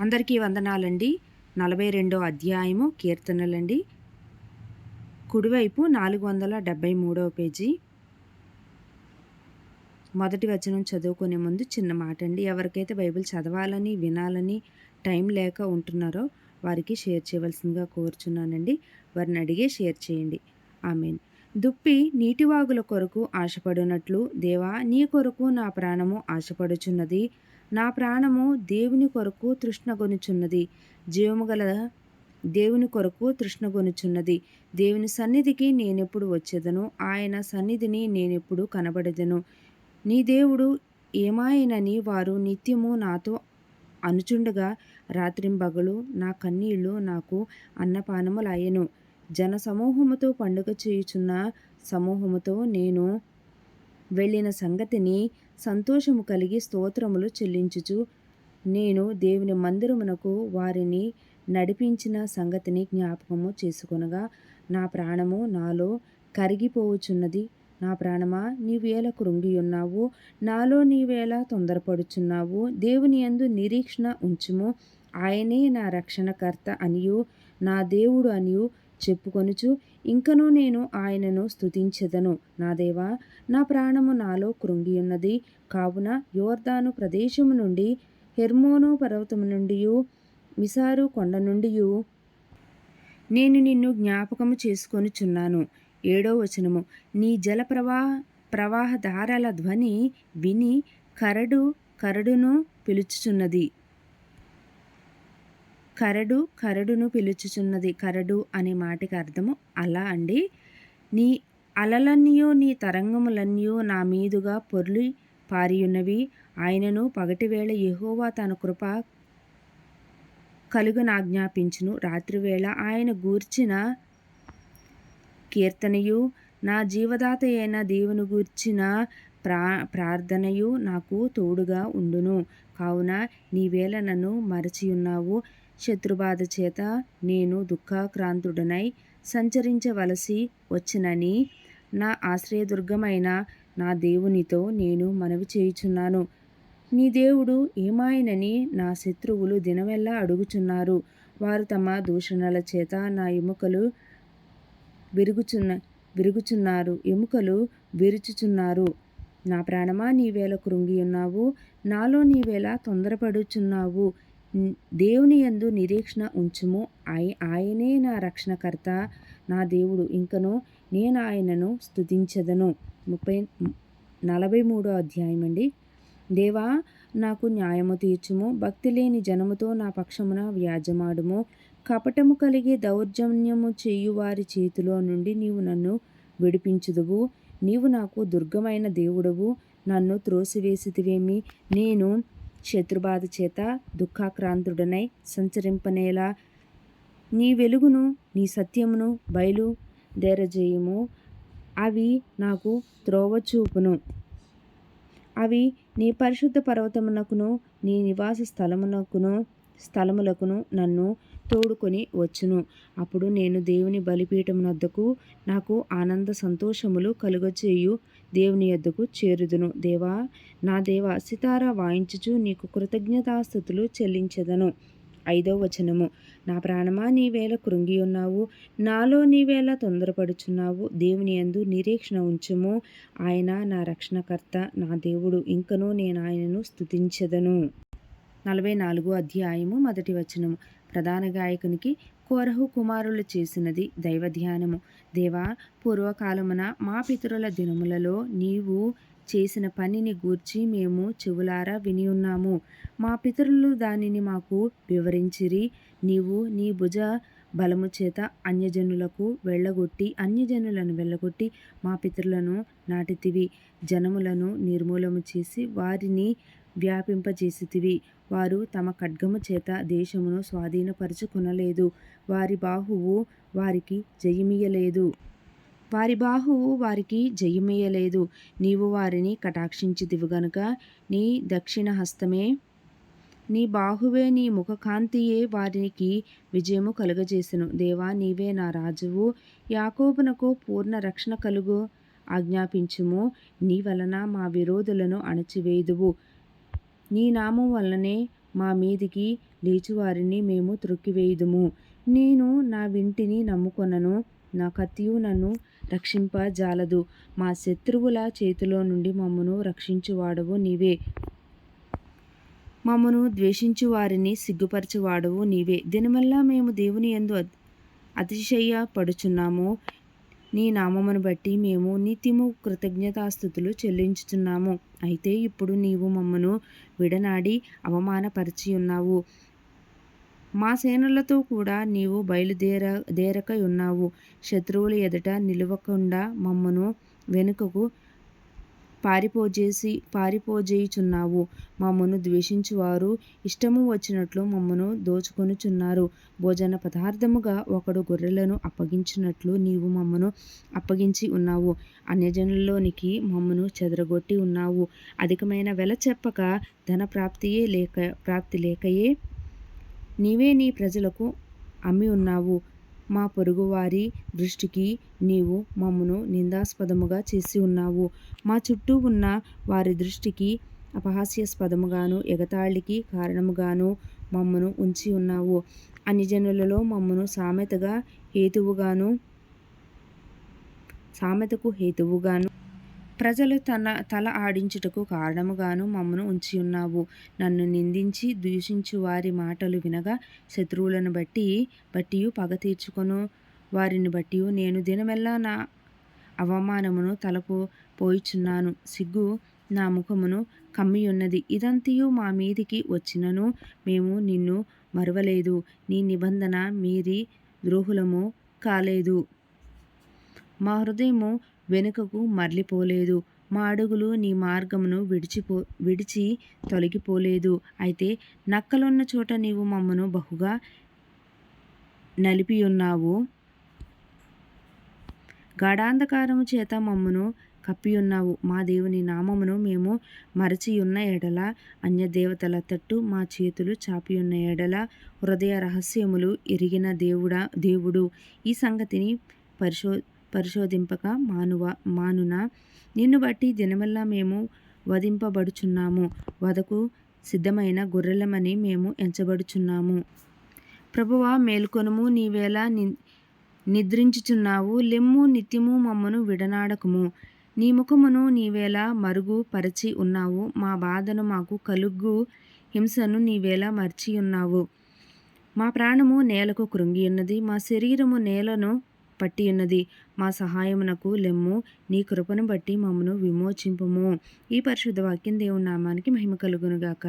అందరికీ వందనాలండి. నలభై రెండో అధ్యాయము కీర్తనలండి. కుడివైపు నాలుగు వందల డెబ్భై మూడవ పేజీ. మొదటి వచనం చదువుకునే ముందు చిన్న మాట అండి ఎవరికైతే బైబిల్ చదవాలని వినాలని టైం లేక ఉంటున్నారో వారికి షేర్ చేయవలసిందిగా కోరుచున్నానండి. వారిని అడిగే షేర్ చేయండి. ఆమెన్. దుప్పి నీటివాగుల కొరకు ఆశపడినట్లు దేవా నీ కొరకు నా ప్రాణము ఆశపడుచున్నది. నా ప్రాణము దేవుని కొరకు తృష్ణగొనుచున్నది. జీవము గల దేవుని కొరకు తృష్ణగొనుచున్నది. దేవుని సన్నిధికి నేనెప్పుడు వచ్చేదను? ఆయన సన్నిధిని నేనెప్పుడు కనబడేదను? నీ దేవుడు ఏమాయనని వారు నిత్యము నాతో అనుచుండగా రాత్రింబగలు నా కన్నీళ్ళు నాకు అన్నపానములాయెను. జన సమూహముతో పండుగ చేయుచున్న సమూహముతో నేను వెళ్ళిన సంగతిని సంతోషము కలిగి స్తోత్రములు చెల్లించుచు నేను దేవుని మందిరమునకు వారిని నడిపించిన సంగతిని జ్ఞాపకము చేసుకొనగా నా ప్రాణము నాలో కరిగిపోవచున్నది నా ప్రాణమా నీవేళ కృంగి ఉన్నావు? నాలో నీవేళ తొందరపడుచున్నావు? దేవుని యందు నిరీక్షణ ఉంచుము. ఆయనే నా రక్షణకర్త అనియు నా దేవుడు అనియు చెప్పుకొనుచు ఇంకనూ నేను ఆయనను స్తుతించెదను. నా దేవా నా ప్రాణము నాలో కృంగియున్నది. కావున యోర్దాను ప్రదేశము నుండి హెర్మోను పర్వతము నుండి మిసారు కొండ నుండి నేను నిన్ను జ్ఞాపకము చేసుకొనిచున్నాను. ఏడో వచనము. నీ జల ప్రవాహ ప్రవాహధారల ధ్వని విని కరడు కరడును పిలుచుచున్నది. కరడు కరడును పిలుచుచున్నది. కరడు అనే మాటకి అర్థము అలా అండి. నీ అలలన్నయో నీ తరంగములన్నయో నా మీదుగా పొర్లి పారియున్నవి. ఆయనను పగటివేళ యహోవా తన కృప కలుగునాజ్ఞాపించును. రాత్రివేళ ఆయన గూర్చిన కీర్తనయు నా జీవదాత అయిన దేవుని గూర్చిన ప్రా ప్రార్థనయు నాకు తోడుగా ఉండును. కావున నీవేళ నన్ను మరచియున్నావు. శత్రుబాధ చేత నేను దుఃఖాక్రాంతుడనై సంచరించవలసి వచ్చినని నా ఆశ్రయదుర్గమైన నా దేవునితో నేను మనవి చేయుచున్నాను. నీ దేవుడు ఏమాయనని నా శత్రువులు దినమెల్లా అడుగుచున్నారు. వారు తమ దూషణల చేత నా ఎముకలు విరుగుచున్న విరుగుచున్నారు. ఎముకలు విరుచుచున్నారు. నా ప్రాణమా నీవేళ కృంగి ఉన్నావు నాలో నీవేళ తొందరపడుచున్నావు? దేవుని యందు నిరీక్షణ ఉంచుము. ఆయ ఆయనే నా రక్షణకర్త నా దేవుడు. ఇంకను నేను ఆయనను స్థుతించదను ముప్పై నలభై మూడో అధ్యాయం అండి దేవా నాకు న్యాయము తీర్చుము. భక్తి లేని జనముతో నా పక్షమున వ్యాజమాడుము. కపటము కలిగి దౌర్జన్యము చేయు వారి చేతిలో నుండి నీవు నన్ను విడిపించుదువు. నీవు నాకు దుర్గమైన దేవుడవు. నన్ను త్రోసివేసితివేమి? నేను శత్రుబాధ చేత దుఃఖాక్రాంతుడనై సంచరింపనేలా? నీ వెలుగును నీ సత్యమును బయలు దేరజేయము. అవి నాకు త్రోవ చూపును. అవి నీ పరిశుద్ధ పర్వతమునకును నీ నివాస స్థలమునకును స్థలములకును నన్ను తోడుకొని వచ్చును. అప్పుడు నేను దేవుని బలిపీఠం వద్దకు నాకు ఆనంద సంతోషములు కలుగచేయు దేవుని యొద్దకు చేరుదును. దేవా నా దేవ సితార వాయించుచు నీకు కృతజ్ఞతాస్థుతులు చెల్లించదను. ఐదో వచనము. నా ప్రాణమా నీవేళ కృంగి ఉన్నావు. నాలో నీవేళ తొందరపడుచున్నావు. దేవుని ఎందు నిరీక్షణ ఉంచుము. ఆయన నా రక్షణకర్త నా దేవుడు. ఇంకనూ నేను ఆయనను స్థుతించదను నలభై నాలుగో అధ్యాయము మొదటి వచనము. ప్రధాన గాయకునికి కోరహు కుమారులు చేసినది దైవ ధ్యానము దేవా పూర్వకాలమున మా పితరుల దినములలో నీవు చేసిన పనిని గూర్చి మేము చెవులారా విని ఉన్నాము. మా పితరులు దానిని మాకు వివరించిరి. నీవు నీ భుజ బలము చేత అన్యజనులకు వెళ్ళగొట్టి అన్యజనులను వెళ్ళగొట్టి మా పితరులను నాటితివి. జనములను నిర్మూలము చేసి వారిని వ్యాపింపజేసితివి. వారు తమ ఖడ్గము చేత దేశమును స్వాధీనపరుచుకునలేదు. వారి బాహువు వారికి జయమియ్యలేదు. వారి బాహువు వారికి జయమియ్యలేదు. నీవు వారిని కటాక్షించితివి గనుక నీ దక్షిణ హస్తమే నీ బాహువే నీ ముఖకాంతియే వారికి విజయము కలుగజేసెను. దేవా నీవే నా రాజువు. యాకోబునకు పూర్ణ రక్షణ కలుగు ఆజ్ఞాపించుము. నీ వలన మా విరోధులను అణచివేయుదువు. నీ నామం వల్లనే మా మీదికి లేచివారిని మేము త్రొక్కివేయుదుము. నేను నా వింటిని నమ్ముకొనను నా కత్తియు నన్ను రక్షింపజాలదు. మా శత్రువుల చేతిలో నుండి మమ్మను రక్షించువాడవు నీవే. మమ్మను ద్వేషించు వారిని సిగ్గుపరచువాడవు నీవే. దీనివల్ల మేము దేవుని ఎందుకు అతిశయ పడుచున్నాము నీ నామమును బట్టి మేము నిత్యము కృతజ్ఞతాస్థుతులు చెల్లించుచున్నాము. అయితే ఇప్పుడు నీవు మమ్మను విడనాడి అవమానపరిచి ఉన్నావు. మా సేనలతో కూడా నీవు బయలుదేర దేరక ఉన్నావు. శత్రువుల ఎదుట నిలవకుండా మమ్మను వెనుకకు పారిపోజేసి పారిపోజేయుచున్నావు. మమ్మను ద్వేషించువారు ఇష్టము వచ్చినట్లు మమ్మను దోచుకొనుచున్నారు. భోజన పదార్థముగా ఒకడు గొర్రెలను అప్పగించినట్లు నీవు మమ్మను అప్పగించి ఉన్నావు. అన్యజనుల్లోనికి మమ్మను చెదరగొట్టి ఉన్నావు. అధికమైన వెల చెప్పక ధన ప్రాప్తియే లేక ప్రాప్తి లేకయే నీవే నీ ప్రజలకు అమ్మి ఉన్నావు. మా పొరుగువారి దృష్టికి నీవు మమ్మను నిందాస్పదముగా చేసి ఉన్నావు. మా చుట్టూ ఉన్న వారి దృష్టికి అపహాస్యాస్పదముగాను ఎగతాళికి కారణముగాను మమ్మను ఉంచి ఉన్నావు. అన్యజనులలో మమ్మను సామెతగా హేతువుగాను సామెతకు హేతువుగాను ప్రజలు తన తల ఆడించుటకు కారణముగాను మమ్మను ఉంచి ఉన్నావు. నన్ను నిందించి దూషించు వారి మాటలు వినగా శత్రువులను బట్టి బట్టి పగ తీర్చుకొను. వారిని బట్టి నేను దినమెల్లా నా అవమానమును తలపు పోయిచున్నాను. సిగ్గు నా ముఖమును కమ్మియున్నది. ఇదంతయు మా మీదికి వచ్చినను. మేము నిన్ను మరవలేదు. నీ నిబంధన మీరి ద్రోహులము కాలేదు. మా హృదయము వెనుకకు మరలిపోలేదు. మా అడుగులు నీ మార్గమును విడిచిపో విడిచి తొలగిపోలేదు. అయితే నక్కలున్న చోట నీవు మమ్మను బహుగా నలిపియున్నావు. గాఢాంధకారము చేత మమ్మను కప్పియున్నావు. మా దేవుని నామమును మేము మరచియున్న ఎడల అన్యదేవతల తట్టు మా చేతులు చాపియున్న ఎడల హృదయ రహస్యములు ఎరిగిన దేవుడా దేవుడు. ఈ సంగతిని పరిశో పరిశోధింపక మానువ మానున. నిన్ను బట్టి దినమల్లా మేము వధింపబడుచున్నాము. వదకు సిద్ధమైన గొర్రెలమని మేము ఎంచబడుచున్నాము. ప్రభువ మేల్కొనుము. నీవేళ ని నిద్రించుచున్నావు. లెమ్ము నిత్యము మమ్మను విడనాడకము. నీ ముఖమును నీవేళ మరుగు పరిచి ఉన్నావు. మా బాధను మాకు కలుగు హింసను నీవేళ మర్చి ఉన్నావు. మా ప్రాణము నేలకు కృంగి ఉన్నది. మా శరీరము నేలను పట్టి ఉన్నది మా సహాయమునకు లెమ్ము నీ కృపను బట్టి మమ్మను విమోచింపుము. ఈ పరిశుద్ధ వాక్యం దేవుని నామానికి మహిమ కలుగునుగాక.